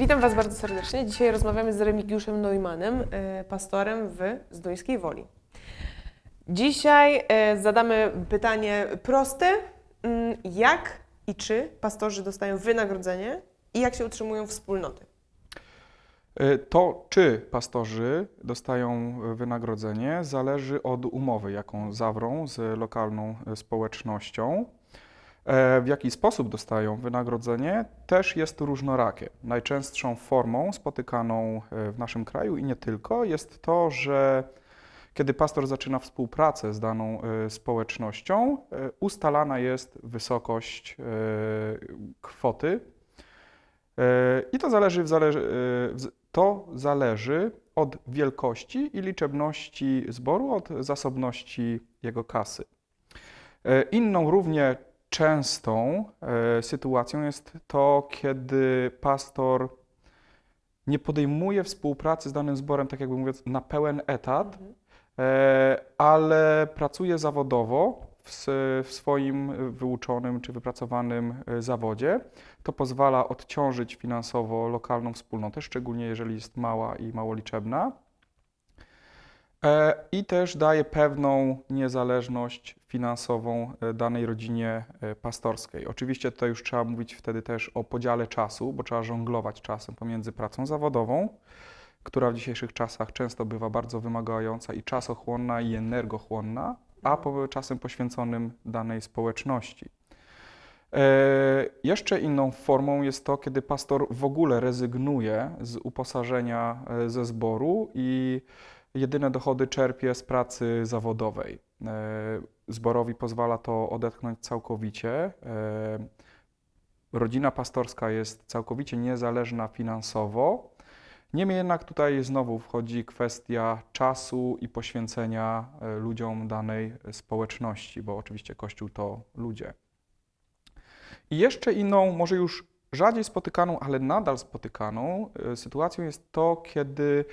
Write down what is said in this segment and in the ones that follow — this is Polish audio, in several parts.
Witam Was bardzo serdecznie. Dzisiaj rozmawiamy z Remigiuszem Neumannem, e, pastorem w Zduńskiej Woli. Dzisiaj e, zadamy pytanie proste. Mm, Jak i czy pastorzy dostają wynagrodzenie i jak się utrzymują wspólnoty? Y, To, czy pastorzy dostają wynagrodzenie, zależy od umowy, jaką zawrą z lokalną społecznością. E, W jaki sposób dostają wynagrodzenie, też jest różnorakie. Najczęstszą formą spotykaną y, w naszym kraju i nie tylko jest to, że kiedy pastor zaczyna współpracę z daną y, społecznością, ustalana jest wysokość kwoty E, I to zależy, e, to zależy od wielkości i liczebności zboru, od zasobności jego kasy. E, Inną równie częstą e, sytuacją jest to, kiedy pastor nie podejmuje współpracy z danym zborem, tak jakby mówiąc, na pełen etat, e, ale pracuje zawodowo w swoim wyuczonym czy wypracowanym e, zawodzie. To pozwala odciążyć finansowo lokalną wspólnotę, szczególnie jeżeli jest mała i mało liczebna. E, I też daje pewną niezależność finansową e, danej rodzinie e, pastorskiej. Oczywiście tutaj już trzeba mówić wtedy też o podziale czasu, bo trzeba żonglować czasem pomiędzy pracą zawodową, która w dzisiejszych czasach często bywa bardzo wymagająca i czasochłonna i energochłonna, a po, czasem poświęconym danej społeczności. Jeszcze inną formą jest to, kiedy pastor w ogóle rezygnuje z uposażenia ze zboru i jedyne dochody czerpie z pracy zawodowej. E, Zborowi pozwala to odetchnąć całkowicie. E, Rodzina pastorska jest całkowicie niezależna finansowo. Niemniej jednak tutaj znowu wchodzi kwestia czasu i poświęcenia e, ludziom danej społeczności, bo oczywiście Kościół to ludzie. I jeszcze inną, może już rzadziej spotykaną, ale nadal spotykaną sytuacją jest to, kiedy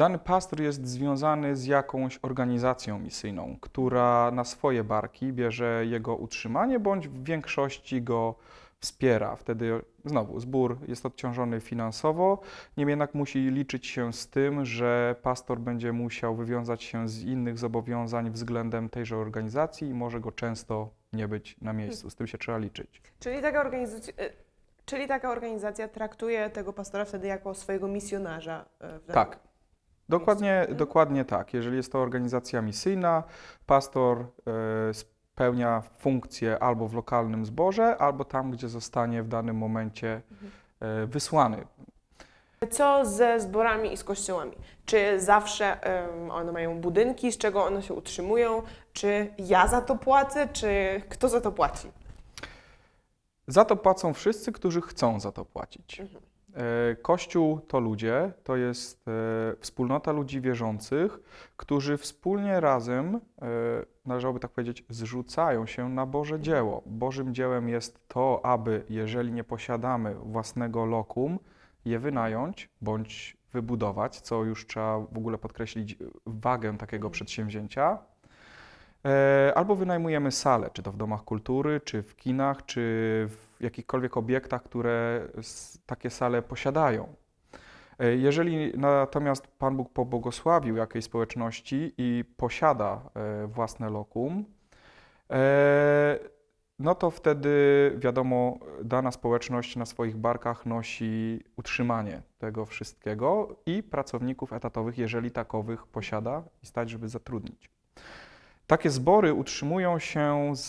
dany pastor jest związany z jakąś organizacją misyjną, która na swoje barki bierze jego utrzymanie, bądź w większości go wspiera. Wtedy znowu zbór jest odciążony finansowo, niemniej jednak musi liczyć się z tym, że pastor będzie musiał wywiązać się z innych zobowiązań względem tejże organizacji i może go często nie być na miejscu. Z tym się trzeba liczyć. Czyli taka organizacja, e, czyli taka organizacja traktuje tego pastora wtedy jako swojego misjonarza e, w Tak. Dokładnie, Mhm. dokładnie tak. Jeżeli jest to organizacja misyjna, pastor e, spełnia funkcję albo w lokalnym zborze, albo tam, gdzie zostanie w danym momencie Mhm. e, wysłany. Co ze zborami i z kościołami? Czy zawsze one mają budynki, z czego one się utrzymują? Czy ja za to płacę, czy kto za to płaci? Za to płacą wszyscy, którzy chcą za to płacić. Mhm. E, Kościół to ludzie, to jest e, wspólnota ludzi wierzących, którzy wspólnie razem, e, należałoby tak powiedzieć, zrzucają się na Boże dzieło. Bożym dziełem jest to, aby, jeżeli nie posiadamy własnego lokum, je wynająć bądź wybudować, co już trzeba w ogóle podkreślić wagę takiego przedsięwzięcia. E, Albo wynajmujemy salę, czy to w domach kultury, czy w kinach, czy w jakichkolwiek obiektach, które takie sale posiadają. E, Jeżeli natomiast Pan Bóg pobłogosławił jakiejś społeczności i posiada e, własne lokum, no to wtedy wiadomo, dana społeczność na swoich barkach nosi utrzymanie tego wszystkiego i pracowników etatowych, jeżeli takowych posiada i stać, żeby zatrudnić. Takie zbory utrzymują się z,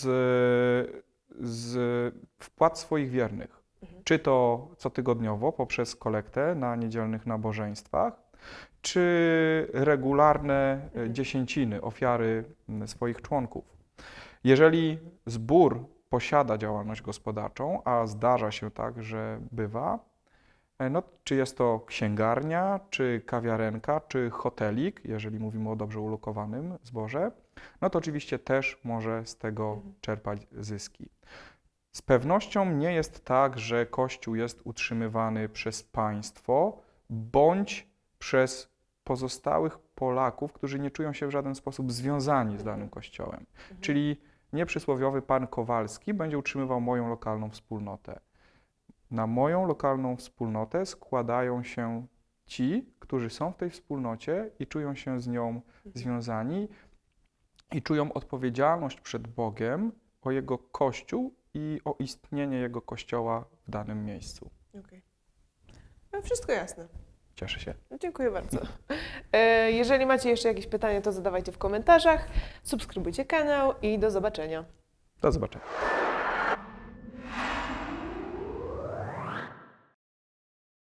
z wpłat swoich wiernych. Mhm. Czy to cotygodniowo poprzez kolektę na niedzielnych nabożeństwach, czy regularne e, Mhm. dziesięciny, ofiary swoich członków. Jeżeli zbór posiada działalność gospodarczą, a zdarza się tak, że bywa, no, czy jest to księgarnia, czy kawiarenka, czy hotelik, jeżeli mówimy o dobrze ulokowanym zborze, no to oczywiście też może z tego Mhm. czerpać zyski. Z pewnością nie jest tak, że Kościół jest utrzymywany przez państwo bądź przez pozostałych Polaków, którzy nie czują się w żaden sposób związani z danym kościołem. Czyli nieprzysłowiowy pan Kowalski będzie utrzymywał moją lokalną wspólnotę. Na moją lokalną wspólnotę składają się ci, którzy są w tej wspólnocie i czują się z nią związani i czują odpowiedzialność przed Bogiem o Jego Kościół i o istnienie Jego Kościoła w danym miejscu. Okej. No, Wszystko jasne. Cieszę się. Dziękuję bardzo. E, Jeżeli macie jeszcze jakieś pytania, to zadawajcie w komentarzach. Subskrybujcie kanał i do zobaczenia. Do zobaczenia.